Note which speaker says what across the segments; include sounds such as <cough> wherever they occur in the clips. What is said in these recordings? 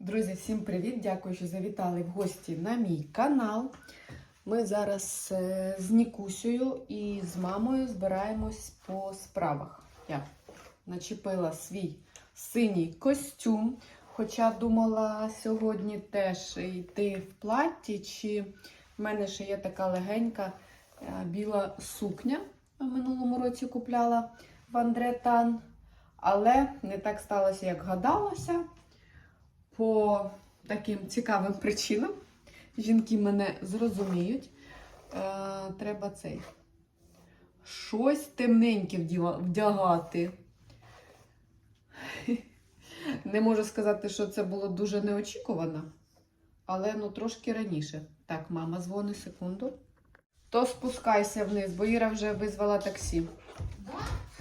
Speaker 1: Друзі, всім привіт! Дякую, що завітали в гості на мій канал. Ми зараз е, з Нікусею і з мамою збираємось по справах. Я начепила свій синій костюм, хоча думала сьогодні теж йти в платті, чи в мене ще є така легенька е, біла сукня. В минулому році купляла в Андретан. Але не так сталося, як гадалося по таким цікавим причинам. Жінки мене зрозуміють. Е, треба цей щось темненьке вдягати. <laughs> Не можу сказати, що це було дуже неочікувано, але ну трошки раніше. Так, мама дзвонить секунду. То спускайся вниз, бо Іра вже визвала таксі.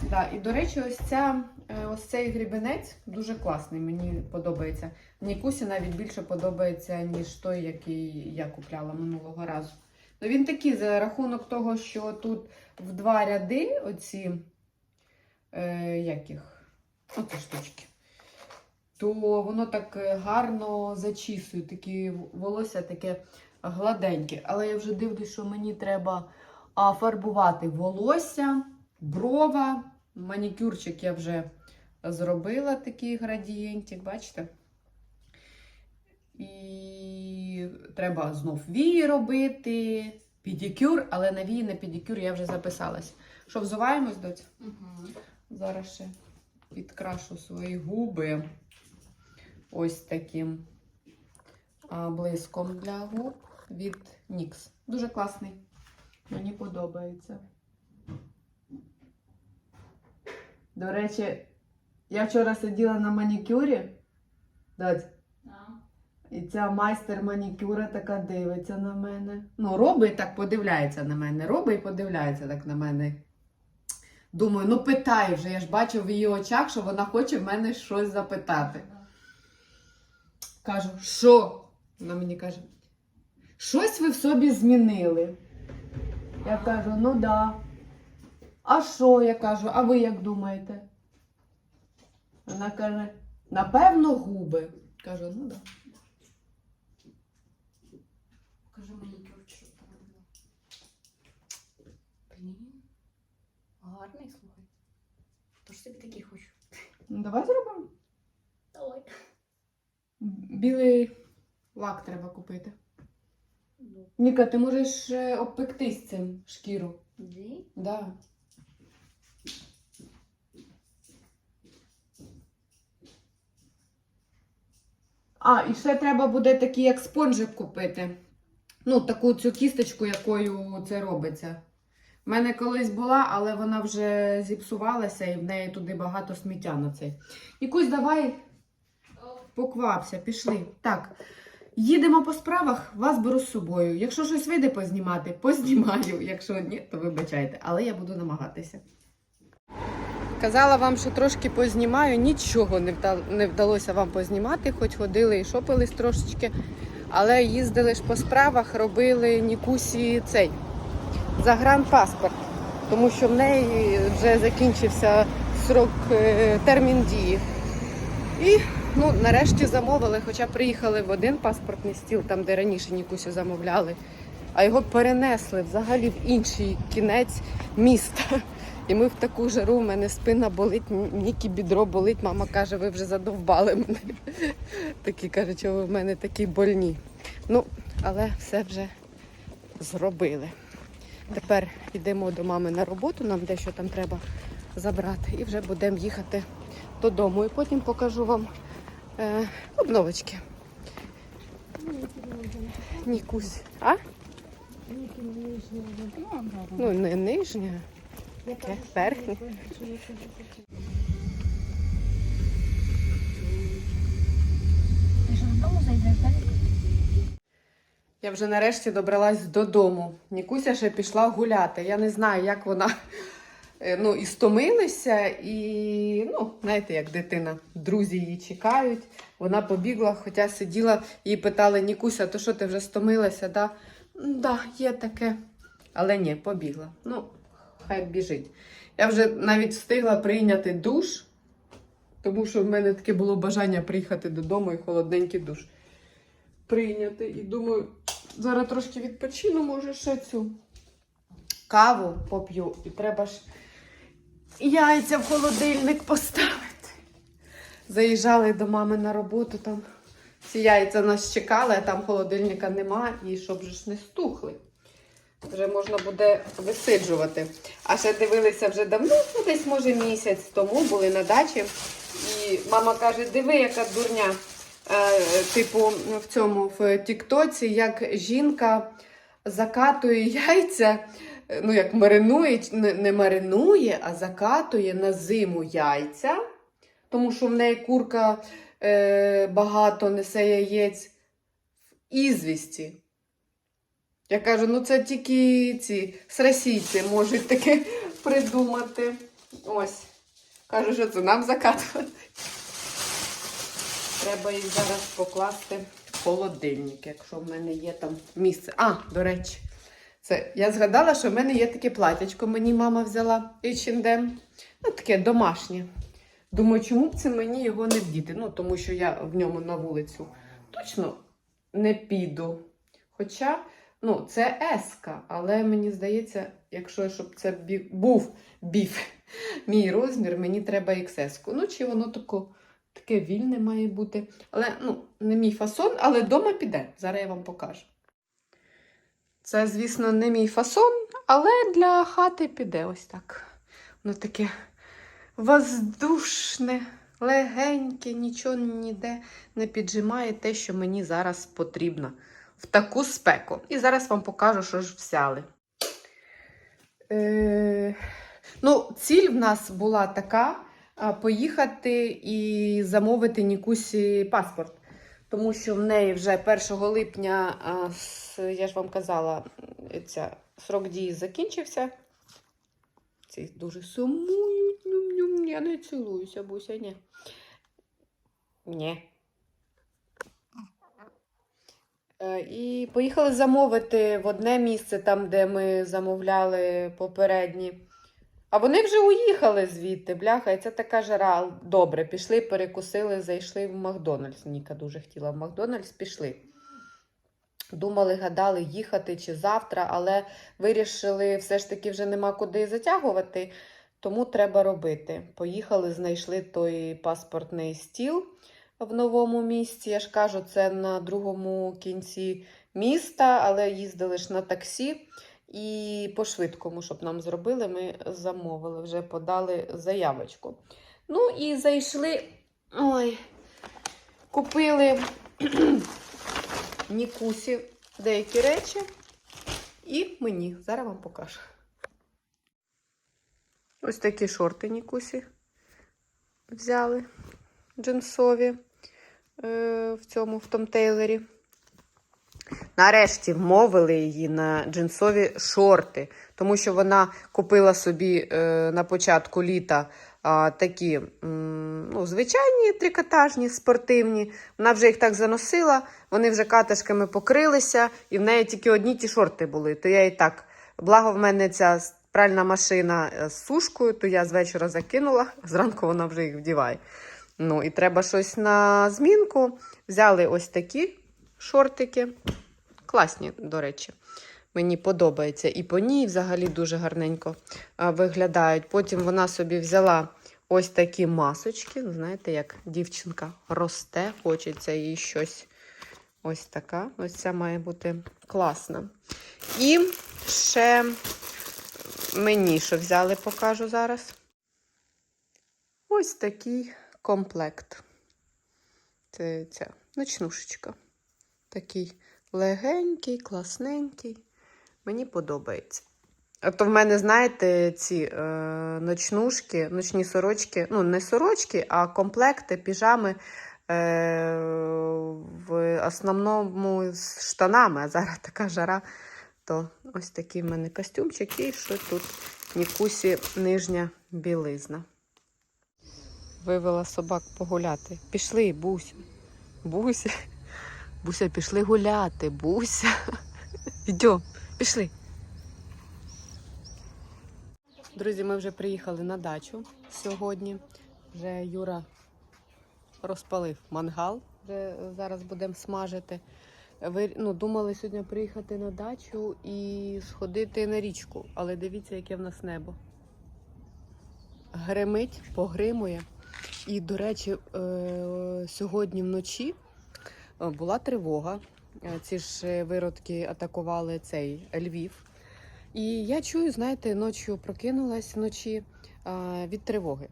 Speaker 1: Да, і до речі, ось ця е, ось цей грібенець дуже класний, мені подобається. Нікусі навіть більше подобається, ніж той, який я купляла минулого разу. Ну він такий за рахунок того, що тут в два ряди оці е, як їх? Оці штучки. То воно так е, гарно зачісує, такі волосся таке гладеньке. Але я вже дивлюсь, що мені треба фарбувати волосся, брова, манікюрчик я вже зробила такий градієнтик, бачите? І треба знов вії робити, педикюр, але на вії на педикюр я вже записалась. Що, взуваємось, доць?
Speaker 2: Угу.
Speaker 1: Зараз ще підкрашу свої губи ось таким блиском для губ від NYX. Дуже класний. Мені подобається. До речі, я вчора сиділа на манікюрі. Дать, і ця майстер манікюра така дивиться на мене. Ну, робить так, подивляється на мене. Робить і подивляється так на мене. Думаю, ну питай вже. Я ж бачу в її очах, що вона хоче в мене щось запитати. Кажу, що? Вона мені каже, щось ви в собі змінили. Я кажу, ну да. А що? Я кажу, а ви як думаєте? Вона каже, напевно, губи. Кажу, ну да.
Speaker 2: Покажи що там. Блін. Гарний, слухай. Тож собі такий хочу.
Speaker 1: Ну, давай зробимо.
Speaker 2: Давай.
Speaker 1: Білий лак треба купити.
Speaker 2: Ну,
Speaker 1: Ніка, ти можеш е, обпектись цим шкіру.
Speaker 2: Дві?
Speaker 1: Да. А, і ще треба буде такий, як спонжик купити. Ну, таку цю кісточку, якою це робиться. У мене колись була, але вона вже зіпсувалася і в неї туди багато сміття на цей. Якусь давай поквапся, пішли. Так. Їдемо по справах, вас беру з собою. Якщо щось вийде познімати, познімаю. Якщо ні, то вибачайте, але я буду намагатися. Казала вам, що трошки познімаю, нічого не, вдалося вам познімати, хоч ходили і шопились трошечки. Але їздили ж по справах, робили Нікусі цей загранпаспорт, тому що в неї вже закінчився срок е, термін дії. І ну, нарешті замовили, хоча приїхали в один паспортний стіл, там де раніше Нікусю замовляли, а його перенесли взагалі в інший кінець міста. І ми в таку жару, в мене спина болить, Нікі бідро болить. Мама каже, ви вже задовбали мене. <laughs> Такі каже, що ви в мене такі больні. Ну, але все вже зробили. Тепер йдемо до мами на роботу, нам дещо там треба забрати, і вже будемо їхати додому. І потім покажу вам е, обновочки. Нікусь. А? Ну, не нижня.
Speaker 2: Так?
Speaker 1: Я вже нарешті добралась додому. Нікуся ще пішла гуляти. Я не знаю, як вона е, ну, і стомилася, і, ну, знаєте, як дитина, друзі її чекають. Вона побігла, хоча сиділа і питали Нікуся, то що ти вже стомилася? Да? Да, є таке. Але ні, побігла. Ну, хай біжить. Я вже навіть встигла прийняти душ, Тому що в мене таке було бажання приїхати додому і холодненький душ прийняти. І думаю, зараз трошки відпочину, може ще цю каву поп'ю. І треба ж яйця в холодильник поставити. Заїжджали до мами на роботу, там ці яйця нас чекали, а там холодильника нема, і щоб ж не стухли. Вже можна буде висиджувати. А ще дивилися вже давно, ну десь може місяць тому були на дачі. І мама каже: диви, яка дурня. Е, типу, в цьому в Тіктоці, як жінка закатує яйця, ну як маринує, не, не маринує, а закатує на зиму яйця, тому що в неї курка е, багато несе яєць в ізвісті. Я кажу, ну це тільки ці срасійці можуть таке <laughs> придумати. Ось. Кажу, що це нам закатувати. Треба їх зараз покласти в холодильник, якщо в мене є там місце. А, до речі, це я згадала, що в мене є таке платячко, мені мама взяла H&M. Ну, таке домашнє. Думаю, чому б це мені його не вдіти? Ну, тому що я в ньому на вулицю точно не піду. Хоча, ну, це еска, але мені здається, якщо щоб це був біф, <laughs> мій розмір, мені треба XS. Ну, чи воно тако, таке вільне має бути. Але ну, не мій фасон, але вдома піде. Зараз я вам покажу. Це, звісно, не мій фасон, але для хати піде ось так. Воно таке воздушне, легеньке, нічого ніде не піджимає те, що мені зараз потрібно в таку спеку. І зараз вам покажу, що ж взяли. Е, ну, ціль в нас була така: поїхати і замовити Нікусі паспорт. Тому що в неї вже 1 липня, я ж вам казала, ця, срок дії закінчився. Ці дуже сумують. Я не цілуюся, буся, ні. Ні. Е, І поїхали замовити в одне місце, там, де ми замовляли попередні. А вони вже уїхали звідти, бляха, і це така жара. Добре, пішли, перекусили, зайшли в Макдональдс. Ніка дуже хотіла в Макдональдс, пішли. Думали, гадали, їхати чи завтра, але вирішили, все ж таки вже нема куди затягувати, тому треба робити. Поїхали, знайшли той паспортний стіл в новому місці. Я ж кажу, це на другому кінці міста, але їздили ж на таксі. І по швидкому, щоб нам зробили, ми замовили, вже подали заявочку. Ну і зайшли. Ой, купили <clears throat> Нікусі деякі речі. І мені. Зараз вам покажу. Ось такі шорти Нікусі взяли джинсові в цьому в Том Тейлорі. Нарешті вмовили її на джинсові шорти, тому що вона купила собі е, на початку літа а, такі м, ну, звичайні трикотажні, спортивні. Вона вже їх так заносила, вони вже катишками покрилися, і в неї тільки одні ті шорти були. То я і так, благо в мене ця пральна машина е, з сушкою, то я з вечора закинула, <laughs> зранку вона вже їх вдіває. Ну, і треба щось на змінку. Взяли ось такі шортики. Класні, до речі. Мені подобається. І по ній взагалі дуже гарненько виглядають. Потім вона собі взяла ось такі масочки. Ну, Знаєте, як дівчинка росте, хочеться їй щось. Ось така. Ось ця має бути класна. І ще мені що взяли, покажу зараз. Ось такий комплект. Це ця ночнушечка. Такий легенький, класненький. Мені подобається. А то в мене, знаєте, ці е, ночнушки, ночні сорочки, ну, не сорочки, а комплекти, піжами е, в основному з штанами. А зараз така жара, то ось такий в мене костюмчик. І що тут Нікусі нижня білизна. Вивела собак погуляти. Пішли, Буся. Буся. Буся, пішли гуляти, Буся. Йдемо, пішли. Друзі, ми вже приїхали на дачу сьогодні. Вже Юра розпалив мангал. Вже зараз будемо смажити. Ви ну, думали сьогодні приїхати на дачу і сходити на річку, але дивіться, яке в нас небо. Гремить, погримує. І, до речі, е, сьогодні вночі е, була тривога. Е, Ці ж виродки атакували цей Львів. І я чую, знаєте, ночі прокинулась вночі від тривоги.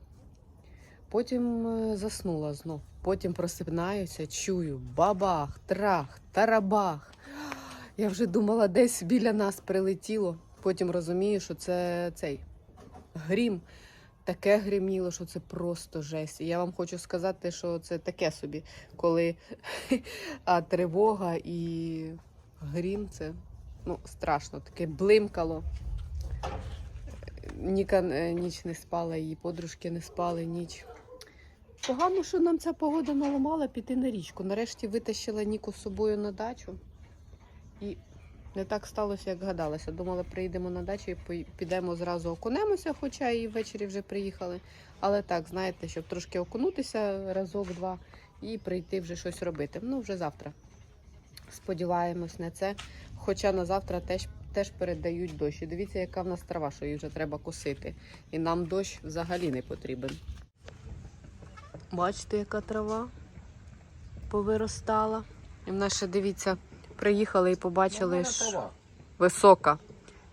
Speaker 1: Потім заснула знов. Потім просипаюся, чую бабах, трах, тарабах. Я вже думала, десь біля нас прилетіло. Потім розумію, що це цей грім. Таке гриміло, що це просто жесть. Я вам хочу сказати, що це таке собі, коли <laughs> а, тривога і грім це ну, страшно, таке блимкало. Ніка е, ніч не спала, її подружки не спали ніч. Погано, що нам ця погода наламала піти на річку. Нарешті витащила Ніку з собою на дачу. І не так сталося, як гадалося. Думала, приїдемо на дачу і підемо зразу окунемося, хоча і ввечері вже приїхали. Але так, знаєте, щоб трошки окунутися разок-два і прийти вже щось робити. Ну, вже завтра. Сподіваємось на це. Хоча на завтра теж, теж передають дощ. І дивіться, яка в нас трава, що її вже треба косити. І нам дощ взагалі не потрібен. Бачите, яка трава повиростала. І в нас ще, дивіться, приїхали і побачили, що висока.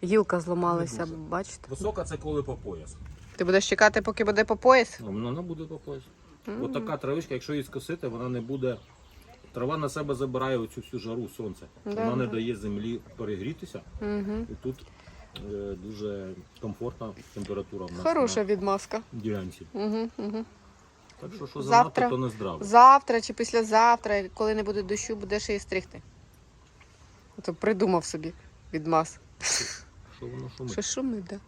Speaker 1: Гілка зламалася, бачите?
Speaker 3: Висока це коли по пояс.
Speaker 1: Ти будеш чекати, поки буде по пояс?
Speaker 3: Ну, Вона буде по пояс.
Speaker 1: М.
Speaker 3: От така травичка, якщо її скосити, вона не буде. Трава на себе забирає оцю всю жару сонця.
Speaker 1: Да,
Speaker 3: вона не дає землі перегрітися.
Speaker 1: Угу.
Speaker 3: І тут е, дуже комфортна температура в нас
Speaker 1: Хороша
Speaker 3: на
Speaker 1: відмазка.
Speaker 3: ділянці.
Speaker 1: Угу, угу.
Speaker 3: Так що, що занадто, то не здраво.
Speaker 1: Завтра чи післязавтра, коли не буде дощу, будеш її стригти. Ото придумав собі відмаз.
Speaker 3: Що воно шумить?
Speaker 1: Що шумить, да?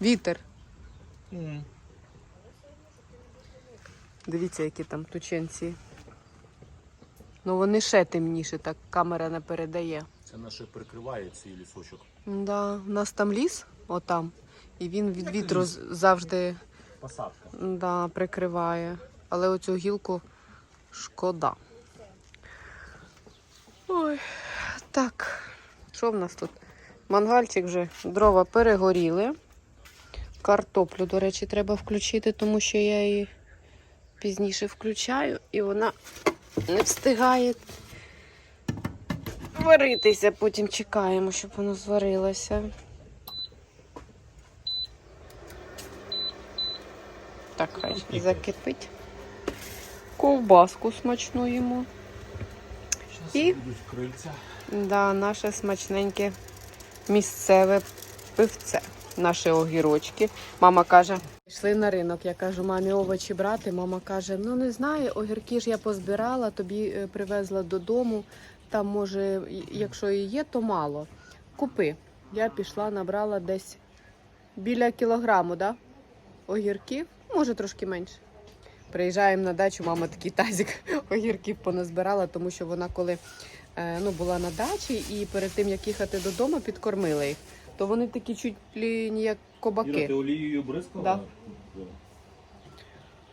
Speaker 1: Вітер.
Speaker 3: М.
Speaker 1: Дивіться, які там тученці. Ну вони ще темніше, так камера не передає.
Speaker 3: Це наше прикриває цей лісочок.
Speaker 1: Да, у нас там ліс, отам, і він від вітру
Speaker 3: ліс.
Speaker 1: завжди
Speaker 3: Посадка.
Speaker 1: да, прикриває. Але оцю гілку шкода. Ой, так. Що в нас тут? Мангальчик вже дрова перегоріли. Картоплю, до речі, треба включити, тому що я її пізніше включаю і вона не встигає варитися. Потім чекаємо, щоб воно зварилося. Так, хай закипить. Ковбаску смачну йому.
Speaker 3: Зараз
Speaker 1: І?
Speaker 3: будуть крильця.
Speaker 1: Да, наше смачненьке місцеве пивце. Наші огірочки. Мама каже, йшли на ринок. Я кажу, мамі овочі брати. Мама каже: ну не знаю, огірки ж я позбирала, тобі е, привезла додому. Там, може, якщо і є, то мало. Купи. Я пішла, набрала десь біля кілограму, да? огірків, може трошки менше. Приїжджаємо на дачу, мама такий тазик <laughs> огірків поназбирала, тому що вона коли ну, була на дачі і перед тим як їхати додому, підкормила їх. То вони такі чуть лі ні як
Speaker 3: Іра,
Speaker 1: кобаки
Speaker 3: ти олією бризкала?
Speaker 1: Да.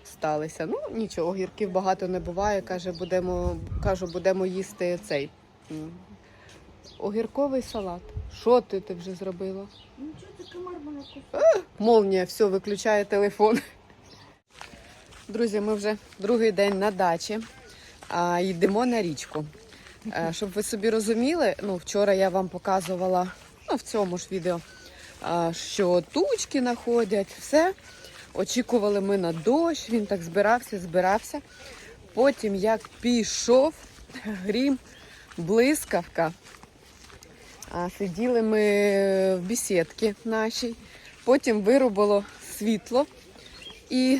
Speaker 1: сталися. Ну нічого, огірків багато не буває. Каже, будемо, кажу, будемо їсти цей огірковий салат. Що ти, ти вже зробила?
Speaker 2: Нічого ти комар мене
Speaker 1: Молнія, все, виключає телефон. Друзі, ми вже другий день на дачі. А, йдемо на річку. Е, Щоб ви собі розуміли, ну вчора я вам показувала ну, в цьому ж відео, що тучки находять, все. Очікували ми на дощ, він так збирався, збирався. Потім, як пішов грім, блискавка. А, сиділи ми в бесідці нашій. Потім вирубило світло і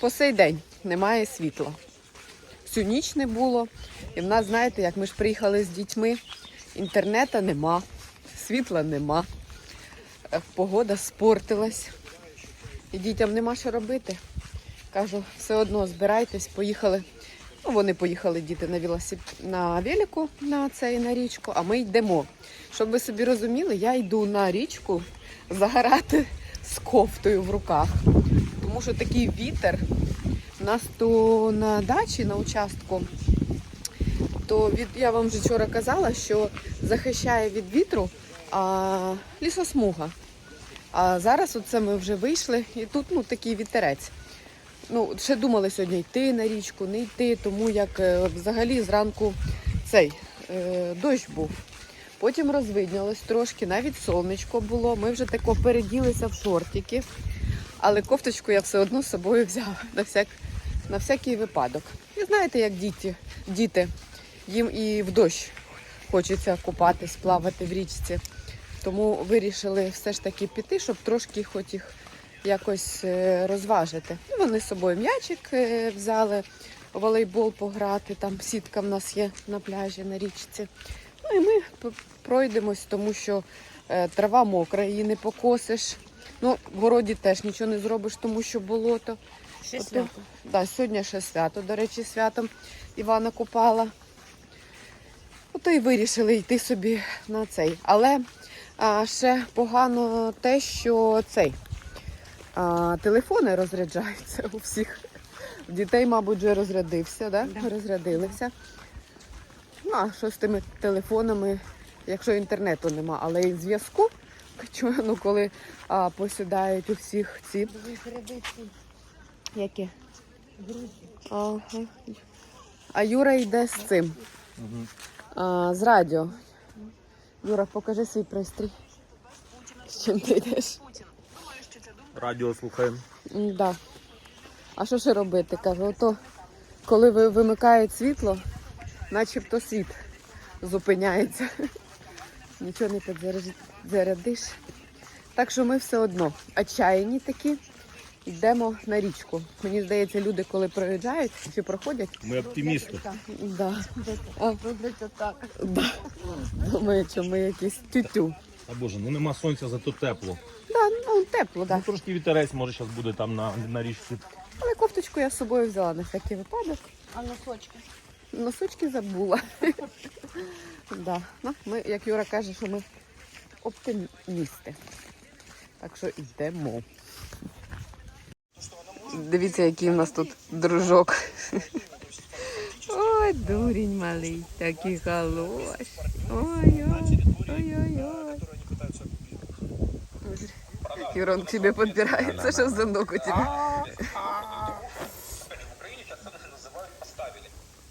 Speaker 1: по сей день немає світла. Всю ніч не було. І в нас, знаєте, як ми ж приїхали з дітьми, інтернету нема, світла нема, Е, погода спортилась. І дітям нема що робити. Кажу, все одно збирайтесь, поїхали. Ну, вони поїхали діти на велосип... на велику на цей на річку, а ми йдемо. Щоб ви собі розуміли, я йду на річку загорати з кофтою в руках. Тому що такий вітер У нас то на дачі, на участку, то від, я вам вже вчора казала, що захищає від вітру а, лісосмуга. А зараз оце ми вже вийшли, і тут ну, такий вітерець. Ну, ще думали сьогодні йти на річку, не йти, тому як е, взагалі зранку цей е, дощ був. Потім розвиднялось трошки, навіть сонечко було. Ми вже тако переділися в шортики, але кофточку я все одно з собою взяла на, всяк, на всякий випадок. І знаєте, як діти, діти, їм і в дощ хочеться купатись, плавати в річці. Тому вирішили все ж таки піти, щоб трошки хоч їх якось е, розважити. І вони з собою м'ячик е, взяли, волейбол пограти, там сітка в нас є на пляжі, на річці. Ну і ми пройдемось, тому що е, трава мокра, її не покосиш. Ну, в городі теж нічого не зробиш, тому що болото.
Speaker 2: Ще свято.
Speaker 1: Да, сьогодні ще свято, до речі, святом Івана Купала. Ото і вирішили йти собі на цей. Але а, ще погано те, що цей а, телефони розряджаються у всіх. У дітей, мабуть, вже розрядився, да?
Speaker 2: Да.
Speaker 1: розрядилися. Ну, а що з тими телефонами, якщо інтернету нема, але і зв'язку, Чого, ну, коли а, посідають у всіх ці. Які? Ага. А Юра йде з цим,
Speaker 3: Угу.
Speaker 1: А, з радіо. Юра, покажи свій пристрій. З чим ти йдеш?
Speaker 3: Радіо слухаємо.
Speaker 1: М, Да. А що ще робити? Кажу, ото коли ви вимикають світло, начебто світ зупиняється. Нічого не підзарядиш. Так що ми все одно отчаяні такі. Йдемо на річку. Мені здається, люди, коли проїжджають чи проходять,
Speaker 3: Ми оптимісти.
Speaker 1: да. а,
Speaker 2: так.
Speaker 1: да. думають, що ми якісь тютю.
Speaker 3: А боже, ну нема сонця, зато тепло.
Speaker 1: Да, ну тепло, да.
Speaker 3: Ну трошки вітерець, може зараз буде там на, на річці.
Speaker 1: Але кофточку я з собою взяла на всякий випадок.
Speaker 2: А носочки?
Speaker 1: Носочки забула. <laughs> да. ну, ми, як Юра каже, що ми оптимісти. Так що йдемо. Дивіться, який у нас тут дружок. <laughs> Ой, дурень малий, такий хороший. Ой-ой, ой-ой-ой. Юра, он к тебе подбирается, что за ног у тебя?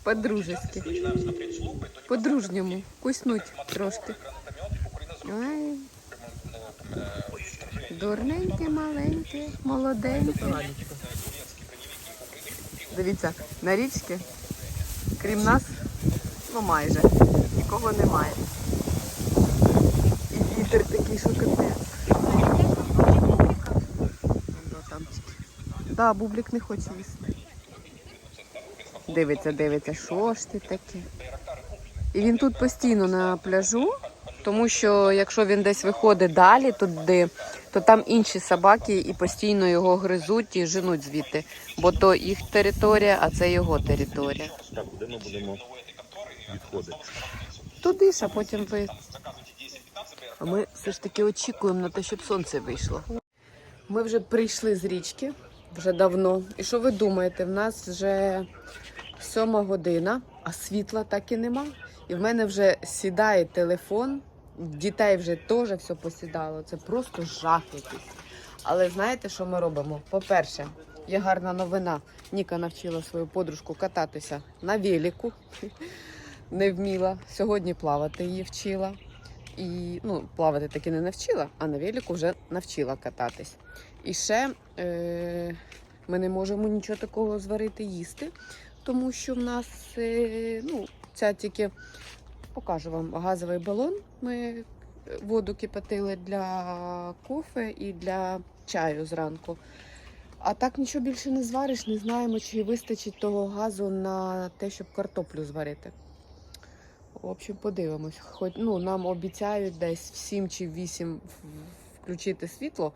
Speaker 1: По-дружески. По-дружньому. Куснуть трошки. Ой. Дурненьке, маленьке, молоденьке. Дивіться, на річці, крім нас, ну майже, нікого немає. І вітер такий, що капець. Ну, там. Да, бублик не хоче їсти. Дивиться, дивиться, що ж ти таке. І він тут постійно на пляжу, тому що якщо він десь виходить далі туди, то там інші собаки і постійно його гризуть і женуть звідти. Бо то їх територія, а це його територія.
Speaker 3: Так, куди ми будемо відходити?
Speaker 1: Туди ж, а потім ви. А ми все ж таки очікуємо на те, щоб сонце вийшло. Ми вже прийшли з річки вже давно. І що ви думаєте? В нас вже сьома година, а світла так і нема. І в мене вже сідає телефон, дітей вже теж все посідало. Це просто жах якийсь. Але знаєте, що ми робимо? По-перше, є гарна новина. Ніка навчила свою подружку кататися на велику. <laughs> Не вміла. Сьогодні плавати її вчила. І ну, плавати таки не навчила, а на велику вже навчила кататись. І ще е, ми не можемо нічого такого зварити їсти, тому що в нас е, ну, ця тільки покажу вам газовий балон. Ми воду кипятили для кофе і для чаю зранку. А так нічого більше не звариш, не знаємо, чи вистачить того газу на те, щоб картоплю зварити. В общем, подивимось. Хоч ну, нам обіцяють десь в 7 чи 8 включити світло.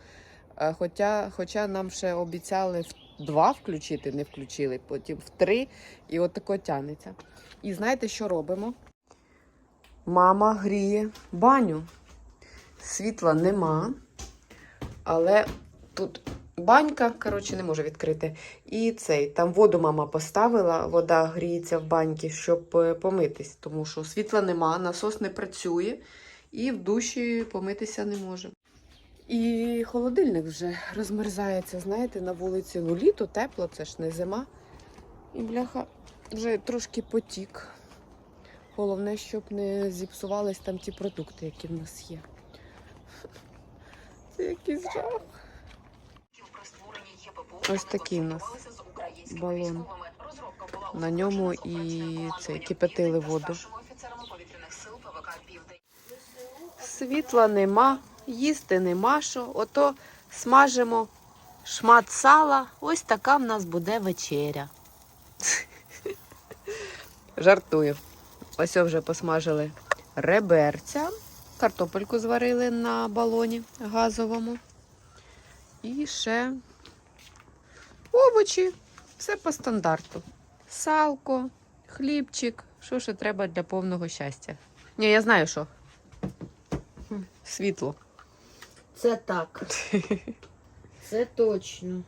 Speaker 1: Е, Хоча, хоча нам ще обіцяли в 2 включити, не включили, потім в 3, і от тако тянеться. І знаєте, що робимо? Мама гріє баню. Світла нема, але тут банька, коротше, не можу відкрити. І цей, там воду мама поставила, вода гріється в баньці, щоб е, помитись, тому що світла нема, насос не працює, і в душі помитися не може. І холодильник вже розмерзається, знаєте, на вулиці. Ну, літо тепло, це ж не зима. І бляха вже трошки потік. Головне, щоб не зіпсувались там ті продукти, які в нас є. Це якийсь жах. Ось такий у нас балон. На ньому і це кипятили воду. Світла нема, їсти нема що. Ото смажимо шмат сала. Ось така в нас буде вечеря. <laughs> Жартую. Ось вже посмажили реберця. Картопельку зварили на балоні газовому. І ще овочі. Все по стандарту. Салко, хлібчик. Що ще треба для повного щастя? Ні, я знаю що. Світло.
Speaker 2: Це так. <laughs> Це точно.